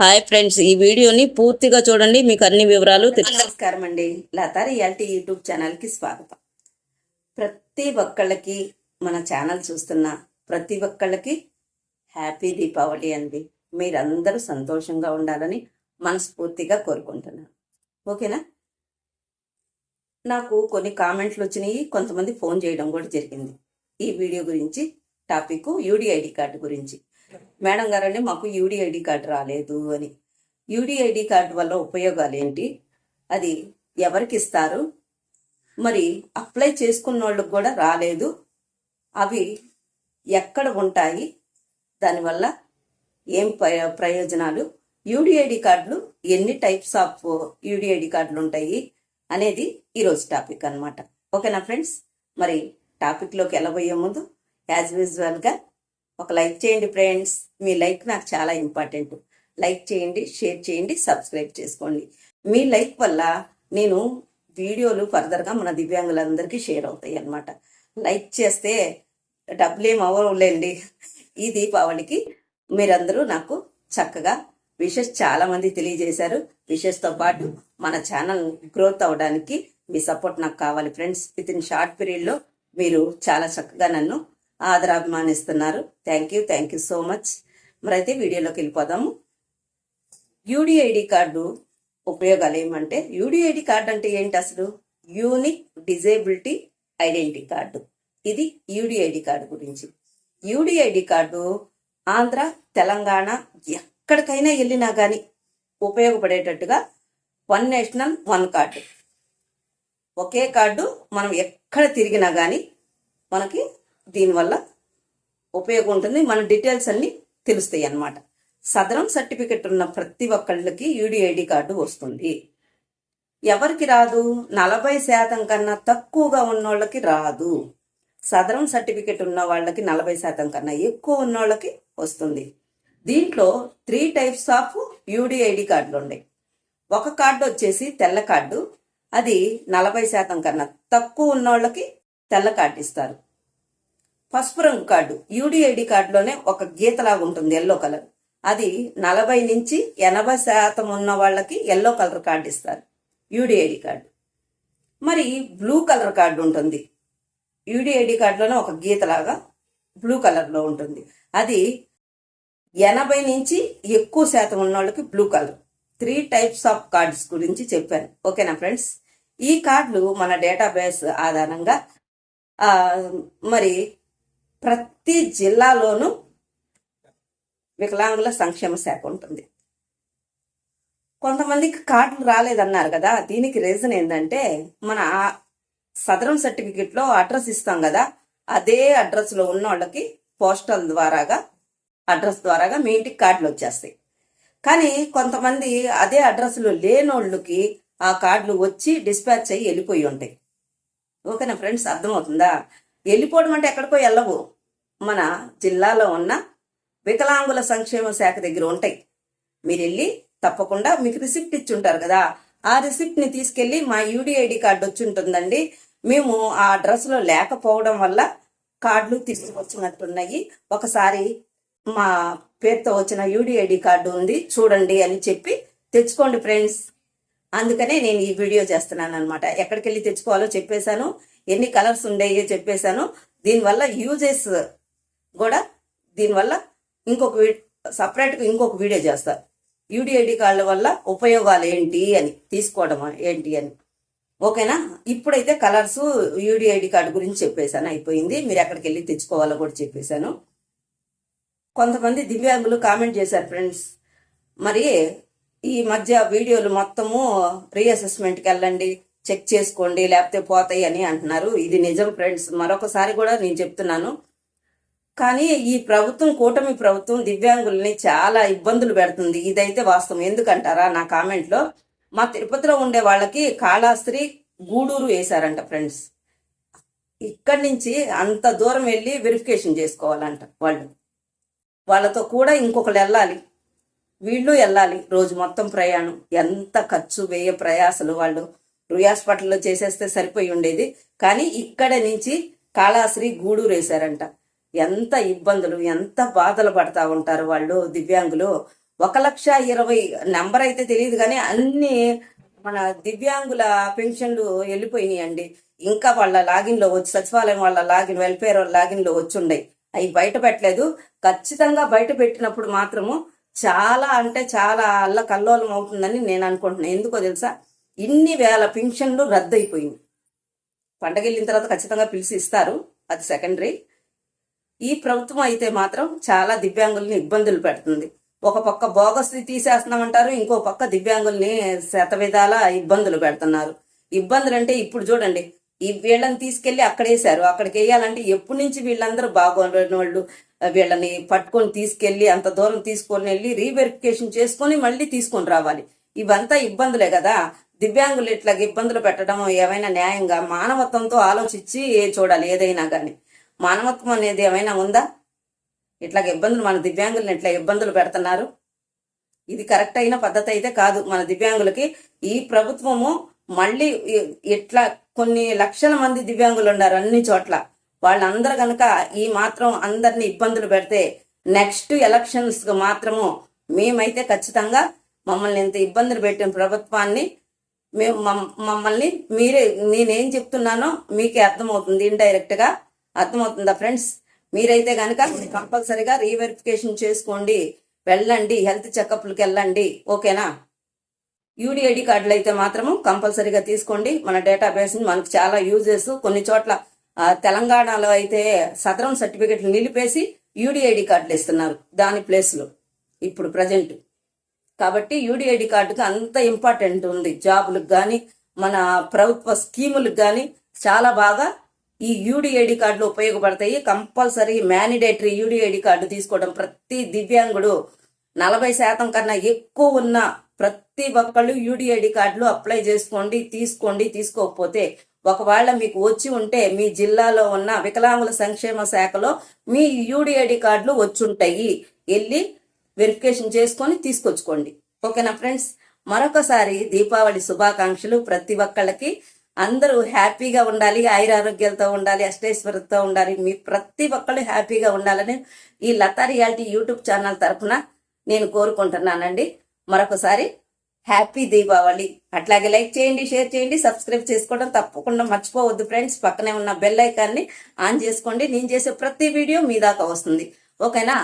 Hi friends ఈ వీడియోని పూర్తిగా చూడండి. మీకు అన్ని వివరాలు నమస్కారం అండి. లతా రియాలిటీ యూట్యూబ్ ఛానల్కి స్వాగతం. ప్రతి ఒక్కళ్ళకి మన ఛానల్ చూస్తున్న ప్రతి ఒక్కళ్ళకి హ్యాపీ దీపావళి అండి. మీరందరూ సంతోషంగా ఉండాలని మనస్ఫూర్తిగా కోరుకుంటున్నాను. ఓకేనా? నాకు కొన్ని కామెంట్లు వచ్చినాయి. కొంతమంది ఫోన్ చేయడం కూడా జరిగింది. ఈ వీడియో గురించి టాపిక్ యూడిఐడి కార్డు గురించి. మేడం గారండి మాకు యూడిఐడి కార్డు రాలేదు అని. యూడిఐడి కార్డు వల్ల ఉపయోగాలు ఏంటి? అది ఎవరికి ఇస్తారు? మరి అప్లై చేసుకున్న వాళ్ళకి కూడా రాలేదు. అవి ఎక్కడ ఉంటాయి? దానివల్ల ఏం ప్రయోజనాలు? యూడిఐడి కార్డులు ఎన్ని టైప్స్ ఆఫ్ యూడిఐడి కార్డులు ఉంటాయి అనేది ఈరోజు టాపిక్ అన్నమాట. ఓకేనా ఫ్రెండ్స్? మరి టాపిక్లోకి వెళ్ళబోయే ముందు యాజ్ యూజువల్గా ఒక లైక్ చేయండి ఫ్రెండ్స్. మీ లైక్ నాకు చాలా ఇంపార్టెంట్. లైక్ చేయండి షేర్ చేయండి సబ్స్క్రైబ్ చేసుకోండి. మీ లైక్ వల్ల నేను వీడియోలు ఫర్దర్గా మన దివ్యాంగులందరికీ షేర్ అవుతాయి అన్నమాట. లైక్ చేస్తే డబ్బులు ఏం అవ్వలేండి ఈ దీపావళికి మీరందరూ నాకు చక్కగా విషెస్ చాలా మంది తెలియజేశారు. విషెస్తో పాటు మన ఛానల్ గ్రోత్ అవడానికి మీ సపోర్ట్ నాకు కావాలి ఫ్రెండ్స్. విత్ ఇన్ షార్ట్ పీరియడ్లో మీరు చాలా చక్కగా నన్ను ఆదరాభిమానిస్తున్నారు. Thank you thank you so much మరి అయితే వీడియోలోకి వెళ్ళిపోదాము. యూడిఐడి కార్డు ఉపయోగాలు ఏమంటే యూడిఐడి కార్డు అంటే ఏంటి అసలు? Unique disability identity card. ఇది యూడిఐడి కార్డు గురించి. యూడిఐడి కార్డు ఆంధ్ర తెలంగాణ ఎక్కడికైనా వెళ్ళినా కానీ ఉపయోగపడేటట్టుగా వన్ నేషనల్ వన్ కార్డు ఒకే కార్డు మనం ఎక్కడ తిరిగినా కానీ మనకి దీనివల్ల ఉపయోగం ఉంటుంది. మన డీటెయిల్స్ అన్ని తెలుస్తాయి అన్నమాట. సదరం సర్టిఫికెట్ ఉన్న ప్రతి ఒక్కళ్ళకి యూడిఐడి కార్డు వస్తుంది. ఎవరికి రాదు? నలభై శాతం కన్నా తక్కువగా ఉన్నోళ్ళకి రాదు. సదరం సర్టిఫికెట్ ఉన్న వాళ్ళకి నలభై శాతం కన్నా ఎక్కువ ఉన్నోళ్ళకి వస్తుంది. దీంట్లో త్రీ టైప్స్ ఆఫ్ యూడిఐడి కార్డులు ఉన్నాయి. ఒక కార్డు వచ్చేసి తెల్ల కార్డు అది నలభై శాతం కన్నా తక్కువ ఉన్నోళ్ళకి తెల్ల కార్డు ఇస్తారు. పసుపు రంగు కార్డు యూడిఐడి కార్డులోనే ఒక గీతలాగా ఉంటుంది ఎల్లో కలర్. అది నలభై నుంచి ఎనభై శాతం ఉన్న వాళ్ళకి ఎల్లో కలర్ కార్డు ఇస్తారు యూడిఐడి కార్డు. మరి బ్లూ కలర్ కార్డు ఉంటుంది యూడిఐడి కార్డులోనే ఒక గీతలాగా బ్లూ కలర్లో ఉంటుంది. అది ఎనభై నుంచి ఎక్కువ శాతం ఉన్న వాళ్ళకి blue colour. Three types of cards గురించి చెప్పాను. ఓకేనా ఫ్రెండ్స్? ఈ కార్డులు మన డేటాబేస్ ఆధారంగా మరి ప్రతి జిల్లాలోనూ వికలాంగుల సంక్షేమ శాఖ ఉంటుంది. కొంతమందికి కార్డులు రాలేదన్నారు కదా దీనికి రీజన్ ఏంటంటే మన సదరం సర్టిఫికెట్లో అడ్రస్ ఇస్తాం కదా అదే అడ్రస్లో ఉన్న వాళ్ళకి పోస్టల్ ద్వారాగా అడ్రస్ ద్వారాగా మీ ఇంటికి కార్డులు వచ్చేస్తాయి. కానీ కొంతమంది అదే అడ్రస్లో లేనోళ్ళకి ఆ కార్డులు వచ్చి డిస్పాచ్ అయ్యి వెళ్ళిపోయి ఉంటాయి. ఓకేనా ఫ్రెండ్స్? అర్థమవుతుందా? వెళ్ళిపోవడం అంటే ఎక్కడికో వెళ్ళవు. మన జిల్లాలో ఉన్న వికలాంగుల సంక్షేమ శాఖ దగ్గర ఉంటాయి. మీరు వెళ్ళి తప్పకుండా మీకు రిసిప్ట్ ఇచ్చి ఉంటారు కదా. ఆ రిసిప్ట్ని తీసుకెళ్ళి మా యూడిఐడి కార్డు వచ్చి ఉంటుందండి. మేము ఆ అడ్రస్లో లేకపోవడం వల్ల కార్డులు తీసుకొచ్చినట్టున్నాయి. ఒకసారి మా పేరుతో వచ్చిన యూడిఐడి కార్డు ఉంది చూడండి అని చెప్పి తెచ్చుకోండి ఫ్రెండ్స్. అందుకనే నేను ఈ వీడియో చేస్తున్నాను అనమాట ఎక్కడికి వెళ్ళి తెచ్చుకోవాలో చెప్పేశాను. ఎన్ని కలర్స్ ఉండేయో చెప్పేశాను. దీనివల్ల యూజెస్ కూడా దీనివల్ల ఇంకొక సపరేట్గా ఇంకొక వీడియో చేస్తా. యూడిఐడి కార్డుల వల్ల ఉపయోగాలు ఏంటి అని తీసుకోవడం ఏంటి అని. ఓకేనా? ఇప్పుడైతే కలర్స్ యూడిఐడి కార్డు గురించి చెప్పేశాను. అయిపోయింది. మీరు ఎక్కడికి వెళ్ళి తెచ్చుకోవాలో కూడా చెప్పేశాను. కొంతమంది దివ్యాంగులు కామెంట్ చేశారు ఫ్రెండ్స్ మరి ఈ మధ్య వీడియోలు మొత్తము రీఅసెస్మెంట్కి వెళ్ళండి. చెక్ చేసుకోండి లేకపోతే పోతాయి అని అంటున్నారు. ఇది నిజం ఫ్రెండ్స్. మరొకసారి కూడా నేను చెప్తున్నాను. కానీ ఈ ప్రభుత్వం కూటమి ప్రభుత్వం దివ్యాంగుల్ని చాలా ఇబ్బందులు పెడుతుంది. ఇదైతే వాస్తవం. ఎందుకంటారా? నా కామెంట్లో మా తిరుపతిలో ఉండే వాళ్ళకి కాళాస్త్రి గూడూరు వేశారంట ఫ్రెండ్స్. ఇక్కడి నుంచి అంత దూరం వెళ్ళి వెరిఫికేషన్ చేసుకోవాలంట వాళ్ళు. వాళ్ళతో కూడా ఇంకొకరు వెళ్ళాలి. వీళ్ళు వెళ్ళాలి. రోజు మొత్తం ప్రయాణం. ఎంత ఖర్చు వేయ ప్రయాసలు వాళ్ళు. హాస్పిటల్లో చేసేస్తే సరిపోయి ఉండేది. కానీ ఇక్కడ నుంచి కాళాశ్రీ గూడూరు వేశారంట. ఎంత ఇబ్బందులు ఎంత బాధలు పడతా ఉంటారు వాళ్ళు దివ్యాంగులు. ఒక లక్ష ఇరవై నెంబర్ అయితే తెలియదు కానీ అన్ని మన దివ్యాంగుల పెన్షన్లు వెళ్ళిపోయినాయండి. ఇంకా వాళ్ళ లాగిన్లో వచ్చి సచివాలయం వాళ్ళ లాగిన్ వెల్ఫేర్ వాళ్ళ లాగిన్ వచ్చి ఉన్నాయి. అవి బయట పెట్టలేదు. ఖచ్చితంగా బయట పెట్టినప్పుడు మాత్రము చాలా అంటే చాలా అల్ల కల్లోలం అవుతుందని నేను అనుకుంటున్నాను. ఎందుకో తెలుసా? ఇన్ని వేల పింఛన్లు రద్దయిపోయింది పండగ వెళ్ళిన తర్వాత ఖచ్చితంగా పిలిచి ఇస్తారు అది సెకండరీ. ఈ ప్రభుత్వం అయితే మాత్రం చాలా దివ్యాంగుల్ని ఇబ్బందులు పెడుతుంది. ఒక పక్క బోగస్ తీసేస్తున్నామంటారు ఇంకో పక్క దివ్యాంగుల్ని శత విధాల ఇబ్బందులు పెడుతున్నారు. ఇబ్బందులు అంటే ఇప్పుడు చూడండి ఈ వీళ్ళని తీసుకెళ్ళి అక్కడ వేశారు అక్కడికి వేయాలంటే ఎప్పటి నుంచి వీళ్ళందరూ బాగోలేని వాళ్ళు వీళ్ళని పట్టుకొని తీసుకెళ్ళి అంత దూరం తీసుకొని వెళ్ళి రీవెరిఫికేషన్ చేసుకొని మళ్ళీ తీసుకొని రావాలి. ఇవంతా ఇబ్బందులే కదా. దివ్యాంగులు ఇట్లా ఇబ్బందులు పెట్టడం ఏమైనా న్యాయంగా మానవత్వంతో ఆలోచించి చూడాలి ఏదైనా కానీ మానవత్వం అనేది ఏమైనా ఉందా? ఇట్లా ఇబ్బందులు మన దివ్యాంగులను ఇట్లా ఇబ్బందులు పెడుతున్నారు. ఇది కరెక్ట్ అయిన పద్ధతి అయితే కాదు. మన దివ్యాంగులకి ఈ ప్రభుత్వము మళ్ళీ ఇట్లా కొన్ని లక్షల మంది దివ్యాంగులు ఉన్నారు అన్ని చోట్ల. వాళ్ళందరూ కనుక ఈ మాత్రం అందరిని ఇబ్బందులు పెడితే నెక్స్ట్ ఎలక్షన్స్ మాత్రము మేమైతే ఖచ్చితంగా మమ్మల్ని ఇంత ఇబ్బందులు పెట్టిన ప్రభుత్వాన్ని మేము మమ్- మమ్మల్ని మీరే నేనేం చెప్తున్నానో మీకే అర్థమవుతుంది ఇండైరెక్ట్గా. అర్థమవుతుందా ఫ్రెండ్స్ మీరైతే కనుక కంపల్సరీగా రీవెరిఫికేషన్ చేసుకోండి. వెళ్ళండి హెల్త్ చెకప్లకి వెళ్ళండి. ఓకేనా? యూడిఐడి కార్డులు అయితే మాత్రము కంపల్సరీగా తీసుకోండి. మన డేటాబేస్ మనకు చాలా యూజెస్ కొన్ని చోట్ల తెలంగాణలో అయితే సదరం సర్టిఫికెట్లు నిలిపేసి యూడిఐడి కార్డులు ఇస్తున్నారు. దాని ప్లేస్లో ఇప్పుడు ప్రజెంట్ కాబట్టి యూడిఐడి కార్డుకి అంత ఇంపార్టెంట్ ఉంది. జాబులకు కానీ మన ప్రభుత్వ స్కీములకు కానీ చాలా బాగా ఈ యూడిఐడి కార్డులు ఉపయోగపడతాయి. కంపల్సరీ మ్యానిడేటరీ యూడిఐడి కార్డు తీసుకోవడం ప్రతి దివ్యాంగుడు నలభై శాతం కన్నా ఎక్కువ ఉన్న ప్రతి ఒక్కళ్ళు యూడిఐడి కార్డులు అప్లై చేసుకోండి తీసుకోండి తీసుకోకపోతే ఒకవేళ మీకు వచ్చి ఉంటే మీ జిల్లాలో ఉన్న వికలాంగుల సంక్షేమ శాఖలో మీ యూడిఐడి కార్డులు వచ్చుంటాయి. వెళ్ళి వెరిఫికేషన్ చేసుకొని తీసుకొచ్చుకోండి. ఓకేనా ఫ్రెండ్స్? మరొకసారి దీపావళి శుభాకాంక్షలు ప్రతి ఒక్కళ్ళకి. అందరూ హ్యాపీగా ఉండాలి ఆయురారోగ్యాలతో ఉండాలి అష్టైశ్వర్యతో ఉండాలి. మీ ప్రతి ఒక్కళ్ళు హ్యాపీగా ఉండాలని ఈ లతా రియాలిటీ యూట్యూబ్ ఛానల్ తరఫున నేను కోరుకుంటున్నానండి. మరొకసారి హ్యాపీ దీపావళి. అట్లాగే లైక్ చేయండి షేర్ చేయండి సబ్స్క్రైబ్ చేసుకోవడం తప్పకుండా మర్చిపోవద్దు ఫ్రెండ్స్. పక్కనే ఉన్న బెల్ ఐకాన్ని ఆన్ చేసుకోండి. నేను చేసే ప్రతి వీడియో మీ దాకా వస్తుంది. ఓకేనా?